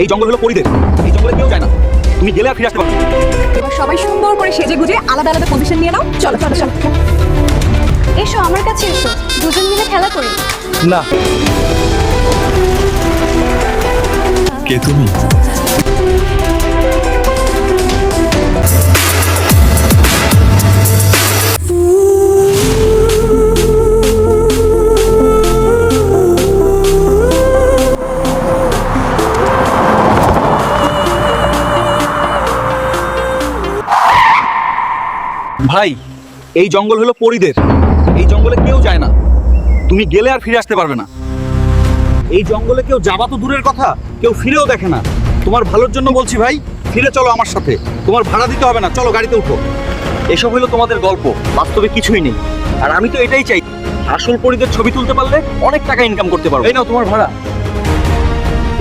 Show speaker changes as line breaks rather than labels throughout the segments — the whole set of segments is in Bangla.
এই জঙ্গল হলো পরিদের এই জঙ্গলে কেউ যায় না। তুমি গেলে আর ফিরে আসতে পারবে
এবার সবাই সুন্দর করে সেজে গুজে আলাদা আলাদা পজিশন নিয়ে নাও। চলো চলো চলো।
এসো আমার কাছে এসো। দুজন মিলে খেলা করি।
না। কে তুমি? ভাই, এই জঙ্গল হলো পরিদের। এই জঙ্গলে কেউ যায় না। তুমি গেলে আর ফিরে আসতে পারবে না। এই জঙ্গলে কেউ যাবা তো দূরের কথা, কেউ ফিরেও দেখে না। তোমার ভালোর জন্য বলছি ভাই, ফিরে চলো আমার সাথে। তোমার ভাড়া দিতে হবে না, চলো গাড়িতে উঠো। এসব হলো তোমাদের গল্প, বাস্তবে কিছুই নেই। আর আমি তো এটাই চাই, আসল পরিদের ছবি তুলতে পারলে অনেক টাকা ইনকাম করতে পারবে। এই নাও তোমার ভাড়া।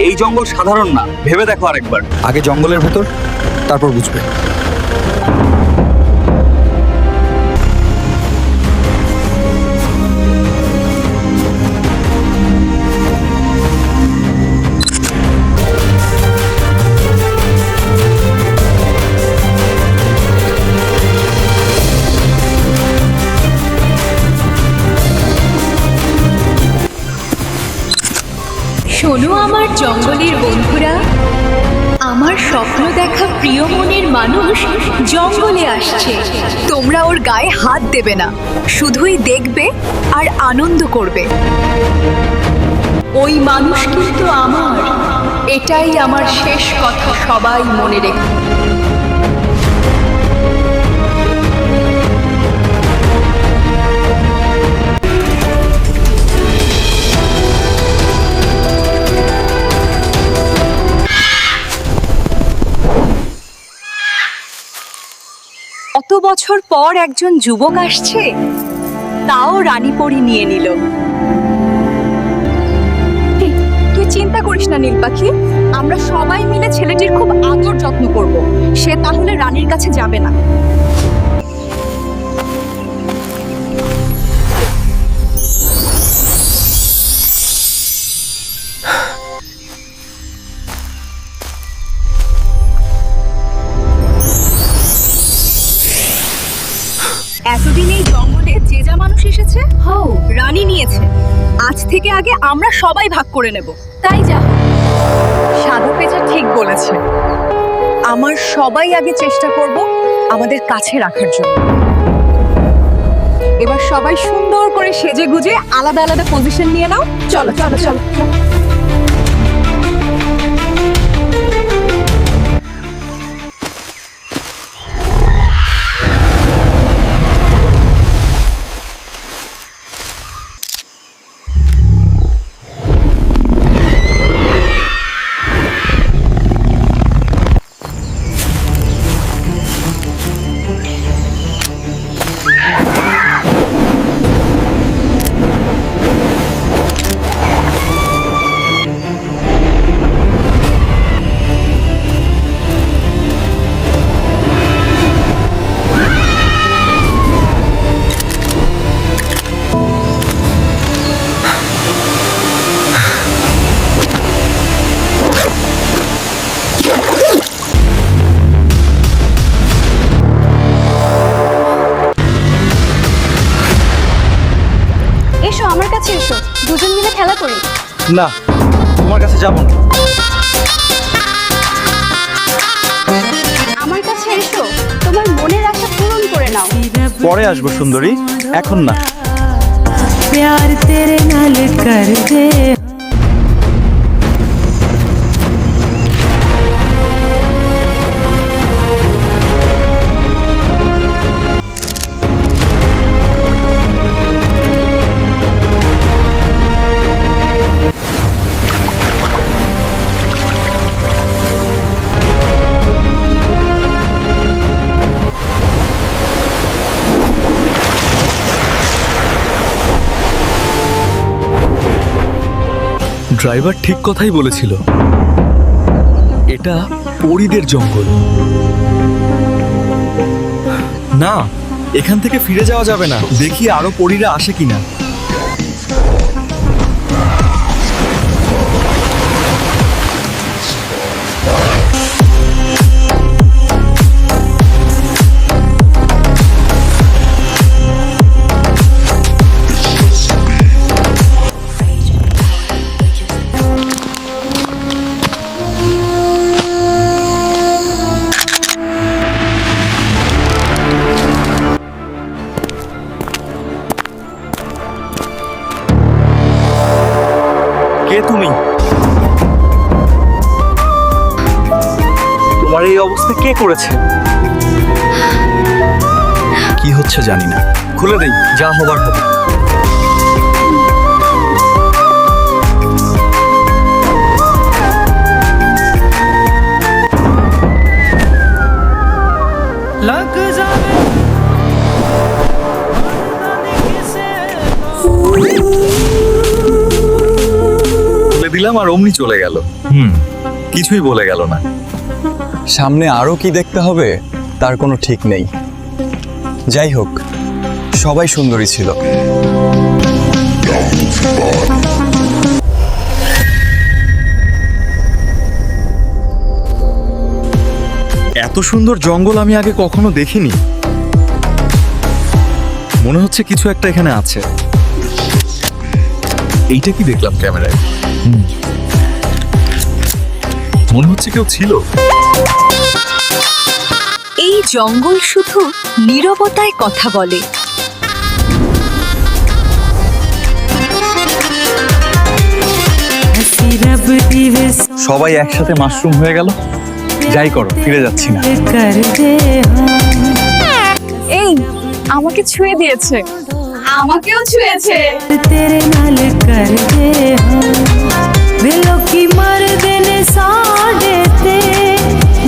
এই জঙ্গল সাধারণ না, ভেবে দেখো আরেকবার। আগে জঙ্গলের ভেতর, তারপর বুঝবে।
শোনো আমার জঙ্গলের বন্ধুরা। আমার স্বপ্ন দেখা প্রিয় মনের মানুষ জঙ্গলে আসছে।
তোমরা ওর গায়ে হাত দেবে না। শুধুই দেখবে আর আনন্দ করবে।
ওই মানুষ কিন্তু আমার। এটাই আমার শেষ কথা সবাই মনে রেখো।
কত বছর পর একজন যুবক আসছে, তাও রানীপরি নিয়ে নিল। তুই চিন্তা করিস না, নীল পাখি। আমরা সবাই মিলে ছেলেটির খুব আদর যত্ন করব। সে তাহলে রানীর কাছে যাবে না। এতদিন এই জঙ্গলে যে যা মানুষ এসেছে
হও
রানী নিয়েছে। আজ থেকে আগে আমরা সবাই ভাগ করে নেব।
তাই যা।
সাধু পেঁচা ঠিক বলেছে। আমার সবাই আগে চেষ্টা করব আমাদের কাছে রাখার জন্য। এবার সবাই সুন্দর করে সেজে গুজে আলাদা আলাদা পজিশন নিয়ে নাও। চলো চলো চলো।
করি
না তোমার কাছে যাবো না
আমার কাছে এসো তোমার মনের আশা পূরণ করে নাও
পরে আসবো সুন্দরী এখন না
प्यार तेरे नाल कर दे
ড্রাইভার ঠিক কথাই বলেছিল। এটা পরিদের জঙ্গল। না, এখান থেকে ফিরে যাওয়া যাবে না। দেখি আরও পরিরা আসে কিনা।
সাথে কে করেছে? কি হচ্ছে জানি না। খুলে দেই যা হবার হবে। দিলাম আর অমনি চলে গেল। হুম। কিছুই বলে গেল না।
সামনে আরও কি দেখতে হবে তার কোনো ঠিক নেই। যাই হোক সবাই সুন্দরী ছিল।
এত সুন্দর জঙ্গল আমি আগে কখনো দেখিনি। মনে হচ্ছে কিছু একটা এখানে আছে। এইটা কি দেখলাম ক্যামেরায়? হুম। মনে হচ্ছে কেউ ছিল।
এই জঙ্গল শুধু নীরবতায় কথা বলে।
সবাই একসাথে মাশরুম হয়ে গেল। যাই করো ফিরে যাচ্ছি না।
এই আমাকে ছুঁয়ে দিয়েছে। আমাকেও ছুঁয়েছে।
তেরে নাল কর দে हम वेलो की मर देने साढ़े ते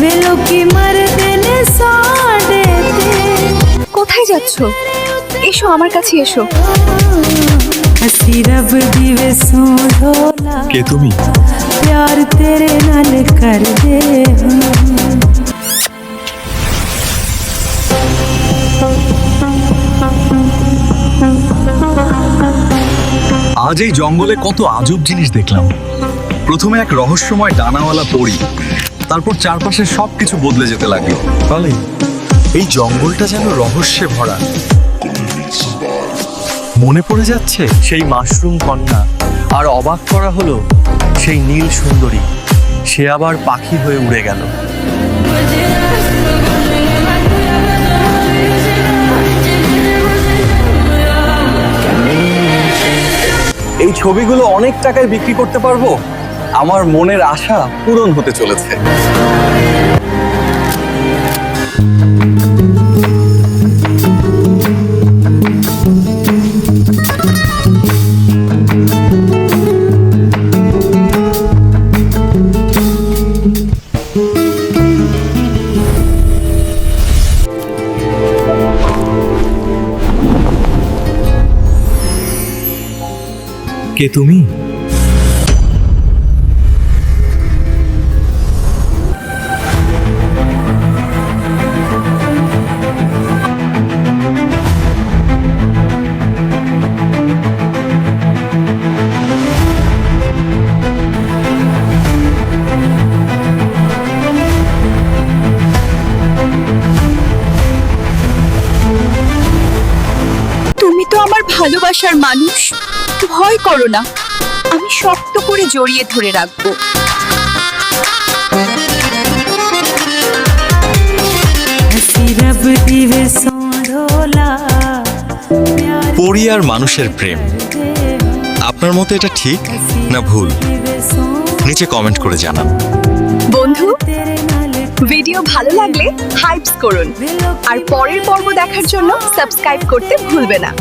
वेलो की मर देने साढ़े ते
কোথায় যাচ্ছ এসো আমার কাছে এসো
हंसी रब दिवे सो ढोला
কে তুমি
प्यार तेरे नाल कर दे हम
আজ এই জঙ্গলে কত আজব জিনিস দেখলাম। প্রথমে এক রহস্যময় ডানাওয়ালা পড়ি তারপর চারপাশের সবকিছু বদলে যেতে লাগল। তাহলে এই জঙ্গলটা যেন রহস্যে ভরা। মনে পড়ে যাচ্ছে সেই মাশরুম কন্যা, আর অবাক করা হলো সেই নীল সুন্দরী। সে আবার পাখি হয়ে উড়ে গেল। ছবিগুলো অনেক টাকায় বিক্রি করতে পারব? আমার মনের আশা পূরণ হতে চলেছে। কে তুমি?
ভালোবাসার মানুষ। ভয় করো না। আমি শক্ত করে জড়িয়ে ধরে রাখব।
পরি মানুষের প্রেম। আপনার মতো এটা ঠিক না ভুল? নিচে কমেন্ট করে জানান।
বন্ধু ভিডিও ভালো লাগলে হাইপস করুন। আর পরের পর্ব দেখার জন্য সাবস্ক্রাইব করতে ভুলবে না।